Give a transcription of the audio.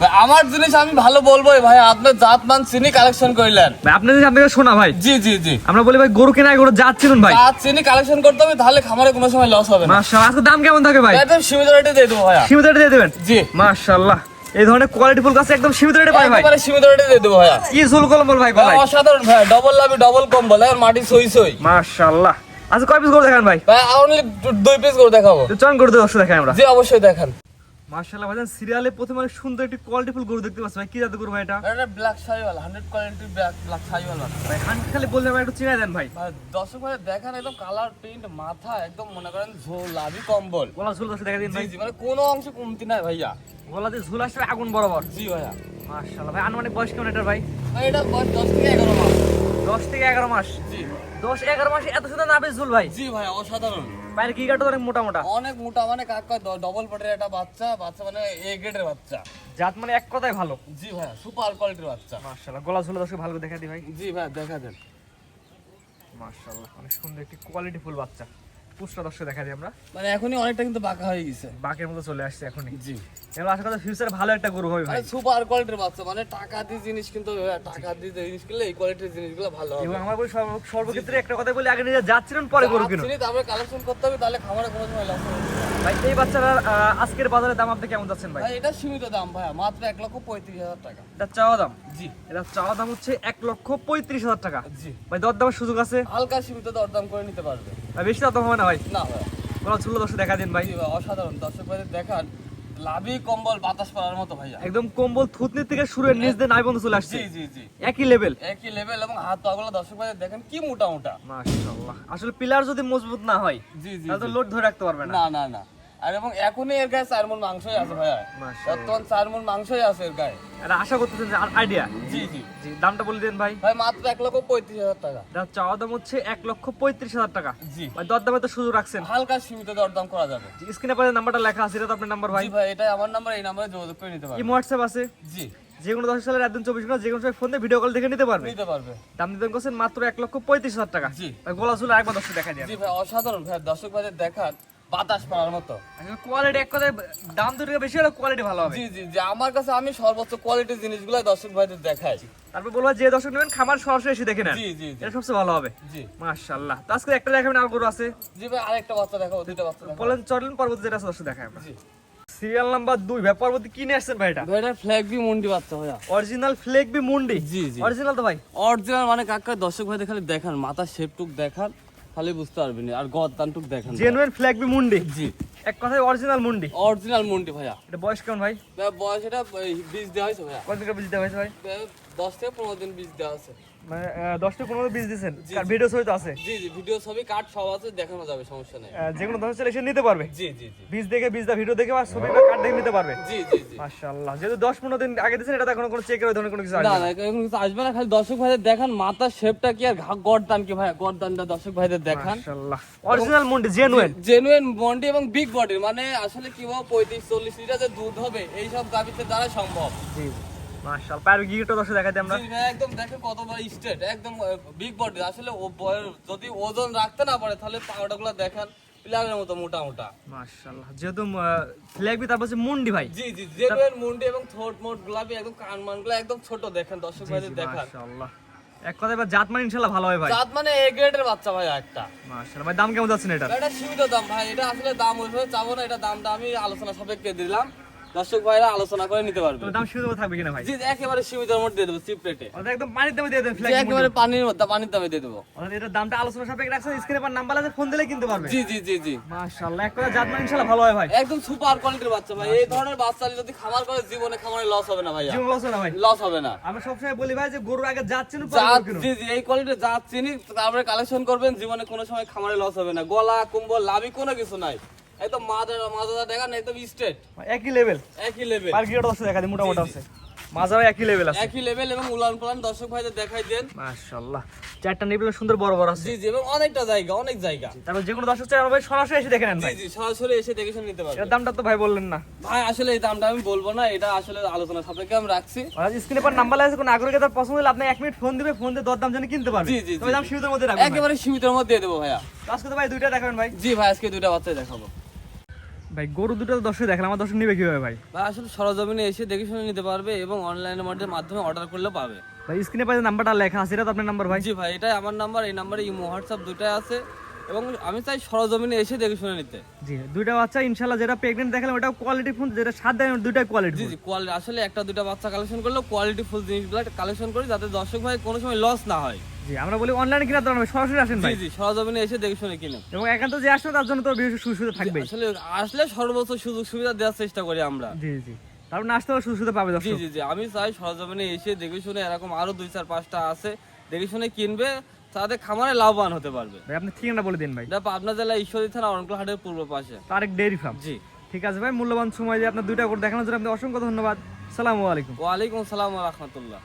ভাই, আমার জিনিস আমি ভালো বলবোই ভাই আপনার জাত মান চিনি কালেকশন করলেন। ভাই আপনি যদি আপনাকে শোনা ভাই। জি জি জি। আমরা বলি ভাই গরু কেনা গরু জাত চিনুন ভাই। জাত চিনি কালেকশন করতে হবে তাহলে খামারে কোনো সময় লস হবে না। মাশাআল্লাহ আজকে দাম কেমন থাকে ভাই? একদম সীমিত রেটে দিয়ে দেবো ভাইয়া। সীমিত রেটে দিয়ে দেবেন? জি। মাশাআল্লাহ এই ধরনের কোয়ালিটি ফুল গাছ একদম সীমিত রেটে পাই ভাই। একেবারে সীমিত রেটে দিয়ে দেবো ভাইয়া। কি ঝুল ভাই ভাই, অসাধারণ ভাই ডবল লাভি ডবল কম্বল আর মাটি সই সই। মাশাআল্লাহ আচ্ছা কয় পিস গরু দেখান ভাই? ভাই অনলি দুই পিস করে দেখাবো। তো চয়ন করে দর্শক দেখাই আমরা। জি অবশ্যই দেখান। মাশাআল্লাহ ভাইজান সিরিয়ালে প্রথমে অনেক সুন্দর একটি কোয়ালিটি ফুল গরু দেখতে পাচ্ছি। ভাই কি জাতের গরু ভাই এটা? এটা ব্ল্যাক শাইওয়াল হান্ড্রেড কোয়ালিটির ব্ল্যাক ব্ল্যাক শাইওয়াল আছে ভাই হান খালি বললে ভাই একটু চিনাই দেন ভাই। ভাই দর্শক ভাই দেখেন একদম কালার প্রিন্ট মাথা একদম মনে করেন ঝোল কম্বল। গলা ঝুল দর্শক দেখা দিন ভাই। জি মানে কোনো অংশে কমতি নাই ভাইয়া। গলাতে ঝুল আসবে আগুন বরাবর। জি ভাইয়া। মাশাআল্লাহ ভাই আনুমানিক বয়স কেমন এটার ভাই? ভাই এটা বয়স দশ থেকে এগারো মাস। দশ থেকে এগারো মাস। জি। দশ এগারো মাসে এত সুন্দর নাবে ঝুল ভাই। জি ভাই অসাধারণ। ভাইয়ের কি কাটো অনেক মোটা মোটা। অনেক মোটা মানে কাকা ডবল পটের একটা বাচ্চা বাচ্চা মানে এ গ্রেডের বাচ্চা। জাত মানে এক কথায় ভালো। জি ভাইয়া সুপার কোয়ালিটির বাচ্চা। মাশাআল্লাহ গলা ঝুল দর্শক ভালো করে দেখা দি ভাই। জি ভাই দেখা দেন। মাশাআল্লাহ অনেক সুন্দর একটি কোয়ালিটি ফুল বাচ্চা। পুষ্টা দর্শক দেখা দিই আমরা। মানে এখনই অনেকটা কিন্তু বাঁকা হয়ে গেছে। বাকের মতো চলে আসছে এখনই। জি। এবার আশা করি ফিউচারে ভালো একটা গরু হবে ভাই। মানে সুপার কোয়ালিটির বাচ্চা মানে টাকা দিয়ে জিনিস কিন্তু টাকা দিয়ে জিনিস কিনলে এই কোয়ালিটির জিনিসগুলো ভালো হবে। এবং আমার বলি সর্বক্ষেত্রে একটা কথা বলি আগে নিজে যাচ্ছিলেন পরে গরু কিনুন। তারপরে কালেকশন করতে হবে তাহলে খামারে কোনো সময় লস হবে না। ভাই এই বাচ্চারা আজকের বাজারে দাম আপনি কেমন যাচ্ছেন ভাই? ভাই এটা সীমিত দাম ভাইয়া মাত্র এক লক্ষ পঁয়ত্রিশ হাজার টাকা। এটা চাওয়া দাম? জি। এটা চাওয়া দাম হচ্ছে এক লক্ষ পঁয়ত্রিশ হাজার টাকা। জি। ভাই দর দামের সুযোগ আছে? হালকা সীমিত দরদাম করে নিতে পারবে। ভাই বেশি দাম হবে না ভাই? না ভাইয়া। গলা ঝুল দর্শক দেখা দিন ভাই। অসাধারণ। দর্শক ভাইদের দেখান লাভি কম্বল বাতাস পাওয়ার মতো ভাইয়া। একদম কম্বল থুতনি থেকে শুরু নিচ দিয়ে নাই বন্ধ চলে আসছে। জি জি জি। একই লেভেল একই লেভেল এবং হাত পাগুলো দর্শক ভাইদের দেখেন কি মোটা মোটা মাশাআল্লাহ। আসলে পিলার যদি মজবুত না হয় জি জি তাহলে লোড ধরে রাখতে পারবে না। না না না। আর এবং এখনই এর গায়ে চার মন মাংসই আছে ভাইয়া। মাশাআল্লাহ। বর্তমান চার মন মাংসই আছে এর গায়ে। এটা আশা করতেছেন যে আইডিয়া জি জি। জি দামটা বলে দেন ভাই। ভাই মাত্র এক লক্ষ পঁয়ত্রিশ হাজার টাকা। এটা চাওয়া দাম হচ্ছে এক লক্ষ পঁয়ত্রিশ হাজার টাকা। জি। ভাই দর দামে তো সুযোগ রাখছেন। হালকা সীমিত দরদাম করা যাবে। স্ক্রিনে পাশে নাম্বারটা লেখা আছে এটা তো আপনার নাম্বার ভাই। জি ভাই এটাই আমার নাম্বার এই নাম্বারে যোগাযোগ করে নিতে এই হোয়াটসঅ্যাপ আছে। জি। যে কোনো দশ সালের একদিন চব্বিশ ঘণ্টা যে কোনো সময় ফোন দিয়ে ভিডিও কল দেখে নিতে পারবে। নিতে পারবে। দাম দিতেন করছেন মাত্র এক লক্ষ পঁয়ত্রিশ হাজার টাকা। জি। ভাই গলা চুলে একবার দর্শক দেখা যায় জি ভাই অসাধারণ। ভাই দর্শক ভাইদের দেখান। বাতাস পাওয়ার মতো। কোয়ালিটি এক কথায় দাম দুটো বেশি হলে কোয়ালিটি ভালো হবে। জি জি জি। আমার কাছে আমি সর্বোচ্চ কোয়ালিটির জিনিসগুলো দর্শক ভাইদের দেখাই। তারপর বলব যে দর্শক নেবেন খামার সরাসরি এসে দেখে নেন। জি জি এটা সবচেয়ে ভালো হবে। জি। মাশাআল্লাহ। তো আজকে একটা দেখাবেন আর গরু আছে। জি ভাই আরেকটা বাচ্চা দেখাবো দুইটা বাচ্চা দেখাবো। বলেন চলেন পরবর্তী যেটা আছে দর্শক দেখাই আমরা। জি। সিরিয়াল নাম্বার দুই। ভাই পরবর্তী কি নিয়ে আসছেন ভাই এটা? ভাই এটা ফ্ল্যাগ বি মন্ডি বাচ্চা ভাইয়া। অরিজিনাল ফ্লেক বি মুন্ডি? জি জি। অরিজিনাল তো ভাই। অরিজিনাল মানে কাকা দর্শক ভাইদের খালি দেখান মাথার শেপটুক দেখান। খালি বুঝতে পারবেন আর গদ্দানটুক দেখেন। জেনুইন ফ্ল্যাগ বি মুন্ডি। জি। এক কথায় অরিজিনাল মুন্ডি। অরিজিনাল মুন্ডি ভাইয়া। এটা বয়স কেমন ভাই? বয়স এটা বীজ দেওয়া হয়েছে ভাইয়া। কত বীজ দেওয়া হয়েছে ভাই? দশ থেকে পনেরো দিন বীজ দেওয়া আছে। মানে আহ, দশ থেকে পনেরো বীজ জি, কার ভিডিও ছবি তো আছে। জি জি ভিডিও ছবি কাট সব আছে দেখানো যাবে সমস্যা নেই। যে কোনো দশ এসে নিতে পারবে। জি জি জি। বীজ দেখে বীজ দা ভিডিও দেখে আর ছবি বা কার্ড দেখে নিতে পারবে। জি জি জি। মাশাআল্লাহ যেহেতু দশ পনেরো দিন আগে দিয়েছেন এটা এখনও কোনো চেকের ধরনের কোনো কিছু আসবে না না। এখন কিছু আসবে না খালি দর্শক ভাইদের দেখান মাথার শেপটা কি আর গর্দান কি ভাইয়া গর্দানটা দর্শক ভাইদের দেখান। মাশাআল্লাহ অরিজিনাল মুন্ডি জেনুইন জেনুইন বন্ডি এবং বিগ বডির মানে আসলে কি বলব পঁয়ত্রিশ চল্লিশ লিটার যে দুধ হবে এই সব গাভিতে দ্বারা সম্ভব। জি। মাশাআল্লাহ। পায়ের গিয়েটা দর্শক দেখাতে আমরা। একদম দেখে কত বড় স্ট্রেট একদম বিগ বডি আসলে ও যদি ওজন রাখতে না পারে তাহলে পাউডারগুলো দেখান প্লাগের মতো মোটা মোটা। মাশাআল্লাহ যেহেতু তারপর হচ্ছে মুন্ডি ভাই। জি জি জেনুইন মুন্ডি এবং মোট গুলাবি একদম কান মানগুলো একদম ছোট দেখেন দর্শক ভাইদের দেখান মাশাআল্লাহ। এক কথায় এবার জাত মানে ইনশাআল্লাহ ভালো হয় ভাই। জাত মানে এ গ্রেডের বাচ্চা ভাই একটা। মাশাআল্লাহ ভাই দাম কেমন যাচ্ছে এটা এটা সীমিত দাম ভাই এটা আসলে দাম ওইভাবে চাবো না এটা দামটা আমি আলোচনা সাপেক্ষে দিলাম। দর্শক ভাইরা আলোচনা করে নিতে পারবে। দাম সীমিত থাকবে কিনা ভাই? জি একেবারে সীমিতের মধ্যে দিয়ে দেবো চিপ রেটে একদম পানির দামে দিয়ে একেবারে পানির মধ্যে পানির দামে দিয়ে দেবো। এটার দামটা আলোচনা সাপেক্ষে রাখছেন স্ক্রিনে পর নাম্বার আছে ফোন দিলে কিনতে পারবে। জি জি জি জি। মাশাআল্লাহ এক কথা জাত ইনশাআল্লাহ ভালো হয় ভাই। একদম সুপার কোয়ালিটির বাচ্চা ভাই। এই ধরনের বাচ্চা যদি খামার করে জীবনে খামারে লস হবে না ভাইয়া। জীবন লস না ভাই। লস হবে না। আমি সবসময় বলি ভাই যে গরুর আগে জাত জি জি এই কোয়ালিটির জাত চিনি তারপরে কালেকশন করবেন জীবনে কোনো সময় খামারে লস হবে না। গলা কুম্বল লাভি কোনো কিছু নাই। একদম দেখান একদম স্ট্রেট একই লেভেল একই লেভেল গিয়েটা দর্শক দেখা দিই মোটামুটি জি, জি। আছে। একই লেভেল আছে। একই লেভেল এবং উলান পালান দর্শক ভাইদের দেখাই দেন। মাশাআল্লাহ। চারটা নিবেল সুন্দর বড় বড় আছে। জি জি এবং অনেকটা জায়গা অনেক জায়গা। তারপর যে কোনো দর্শক চাই ভাই সরাসরি এসে দেখে নেন ভাই। জি সরাসরি এসে দেখে শুনে নিতে পারবেন। এর দামটা তো ভাই বললেন না। ভাই আসলে এই দামটা আমি বলব না এটা আসলে আলোচনা সাপেক্ষে আমি রাখছি। আর স্ক্রিনে পর নাম্বার আছে কোনো আগ্রহী তার পছন্দ হলে আপনি এক মিনিট ফোন দিবে ফোন দিয়ে দর দাম জানি কিনতে পারবে। জি, জি, জি। তবে দাম সীমিতের মধ্যে রাখবেন একেবারে সীমিতের মধ্যে দিয়ে দেবো ভাইয়া। আজকে তো ভাই দুইটা দেখাবেন ভাই। জি ভাই আজকে দুইটা বাচ্চা দেখাবো। ভাই গরু দুটো দর্শক দেখলাম আমার দর্শক নিবে কীভাবে ভাই? ভাই আসলে সরজমিনে এসে দেখে শুনে নিতে পারবে এবং অনলাইনের মধ্যে মাধ্যমে অর্ডার করলে পাবে। ভাই স্ক্রিনে পাশে নাম্বারটা লেখা আছে এটা তো আপনার নাম্বার ভাই? জি ভাই এটাই আমার নাম্বার এই নাম্বারে ইমো হোয়াটসঅ্যাপ দুটাই আছে। এবং আমি চাই সরজমিনে এসে দেখে শুনে নিতে। জি দুইটা বাচ্চা ইনশাল্লাহ যেটা প্রেগনেন্ট দেখালাম ওটাও কোয়ালিটি ফুল যেটা সাত দেয় দুইটাই কোয়ালিটি জি জি কোয়ালিটি আসলে একটা দুটা বাচ্চা কালেকশন করলেও কোয়ালিটি ফুল জিনিসগুলো কালেকশন করি যাতে দর্শক ভাই কোনো সময় লস না হয়। জি আমরা বলি অনলাইনে কিনা দরকার সরাসরি আসেন ভাই। জি সরজমিনে এসে দেখে শুনে কিনে এবং একান্ত যে আসবে তার জন্য তো বিশেষ থাকবেই। আসলে আসলে সর্বোচ্চ সুযোগ সুবিধা দেওয়ার চেষ্টা করি আমরা। জি জি। তারপর আসতে সুবিধা পাবে জি জি জি আমি চাই সরজমিনে এসে দেখে শুনে এরকম আরও দুই চার পাঁচটা আছে দেখে শুনে কিনবে তাতে খামারে লাভবান হতে পারবে। ভাই আপনি ঠিকানা বলে দিন ভাই। এটা পাবনা জেলা ঈশ্বরী থানা অরণকুল হাটের পূর্ব পাশে। Tarek dairy farm ji. ঠিক আছে ভাই মূল্যবান সময় দিয়ে আপনার দুইটা করে দেখানোর জন্য আপনি অসংখ্য ধন্যবাদ। সালামু আলাইকুম। ওয়ালাইকুম সালাম রহমতুল্লাহ।